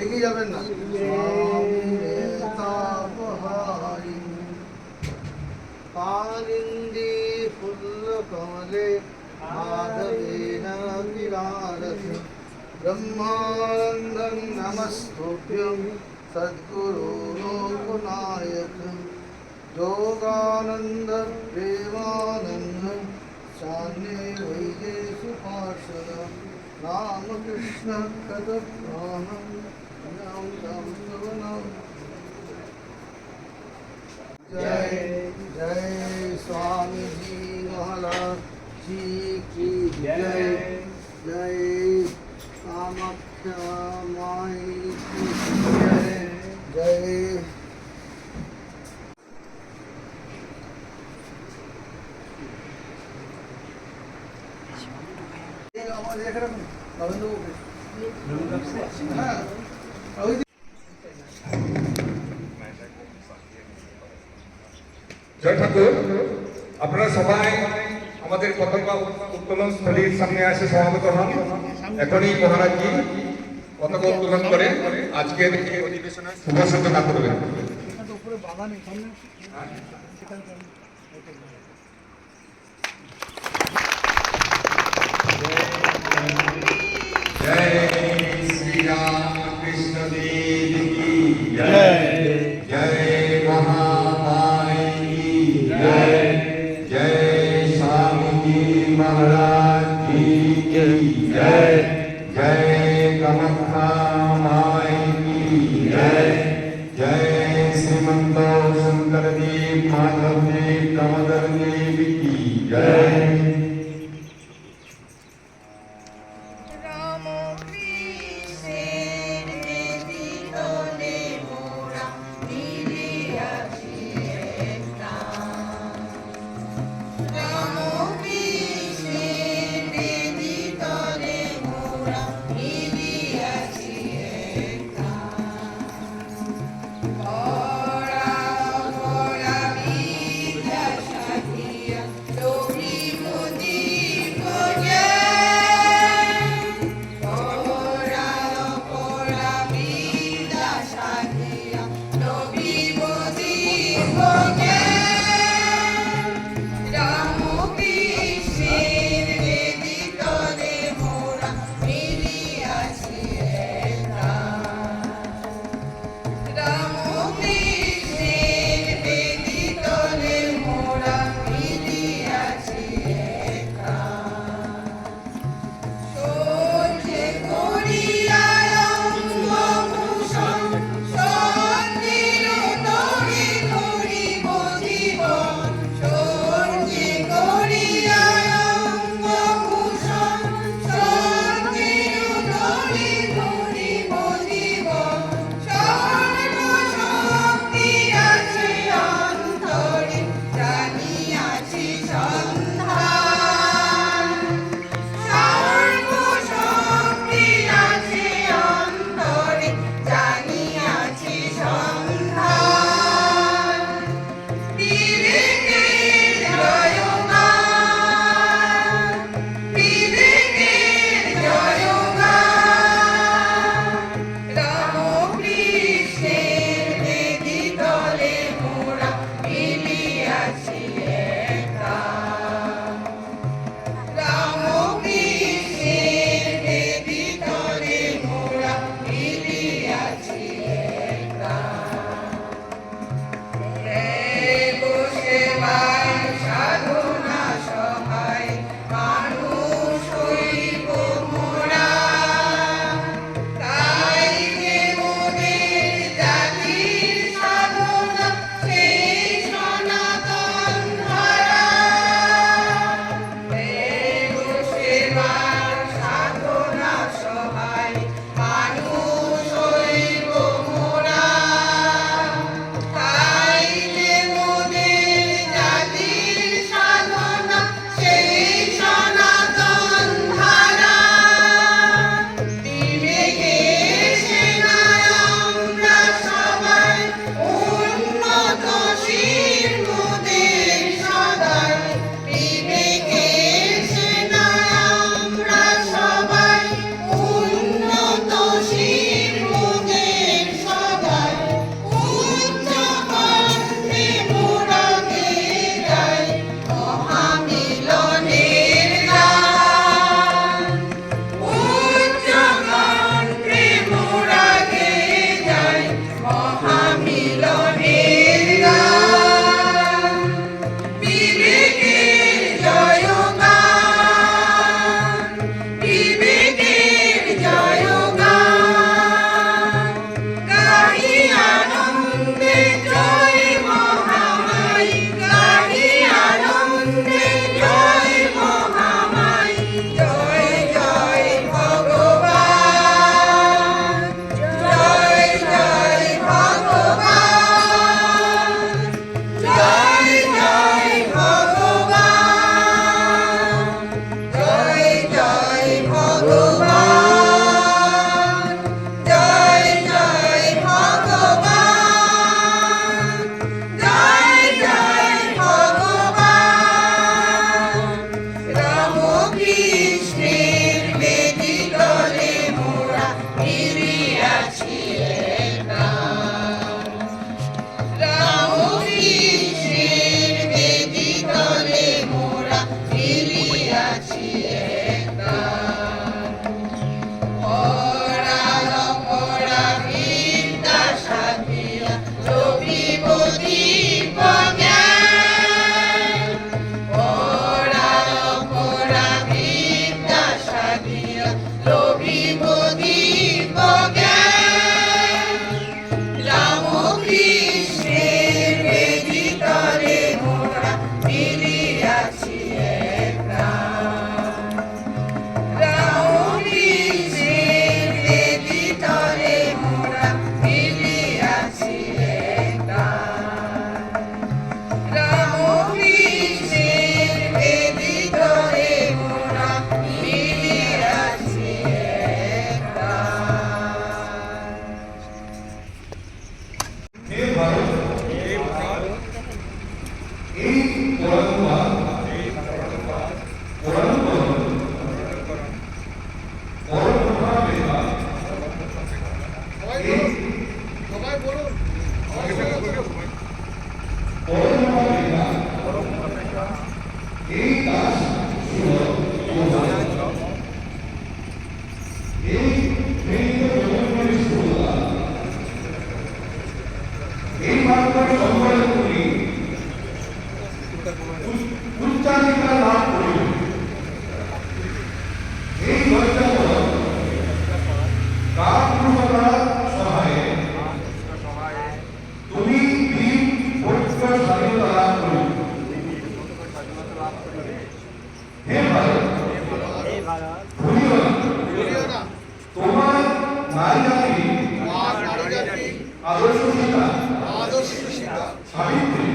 এগিয়ে যাবেন না পানিন্দি ফুল্ল কমলে माधवेन किलारसि ब्रह्मानन्दं नमस्तुभ्यं सद्गुरुलोकनायकं योगानन्दप्रेमानन्द शान्ये वैदेषु पार्षद रामकृष्णकदप्राणं नवनाम् জয় ঠাকুর আপনারা সবাই আমাদের পতাকা উত্তোলন স্থলীর সামনে আসে সমাবেত হন। এখনই মহারাজজি পতাকা উত্তোলন করে আজকের শুভ সূচনা করবেন जय માધવને દામોદરને વિકી જય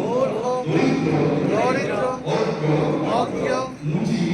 দরিদ্র দরিদ্র অজ্ঞ মুজি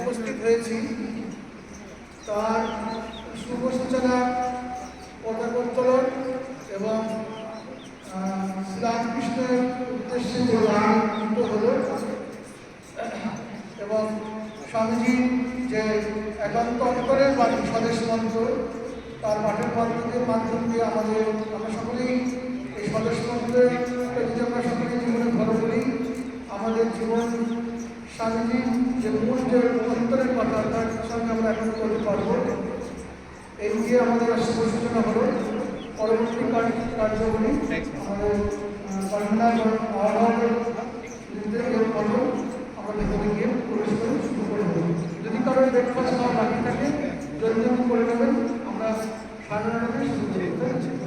উপস্থিত হয়েছি। তার শুভ সূচনা পদাকোত্তোলন এবং শ্রীরামকৃষ্ণের উদ্দেশ্যে যে গান হল এবং স্বামীজির যে একান্ত অন্তরের বাণী স্বদেশ মন্ত্র, তার পাঠের মাধ্যমে, মাধ্যম দিয়ে আমাদের, আমরা সকলেই এই স্বদেশ মন্ত্রের যদি আমরা সকলেই জীবনে ভালো করি আমাদের জীবন স্বামীজির যে মূল কথা তার সঙ্গে আমরা এখন করতে পারব। এই দিয়ে আমাদের সূচনা হলো। পরবর্তী কার্যগুলি আমাদের কর্মনার আহ্বানের নির্দেশ করব আমরা ভেতরে প্রবেশ করে শুরু করব যদি কারও ব্রেকফাস্ট খাওয়া বাকি থাকে যদি করে নেবেন। আমরা সাড়ে নটাতে শুরু করতে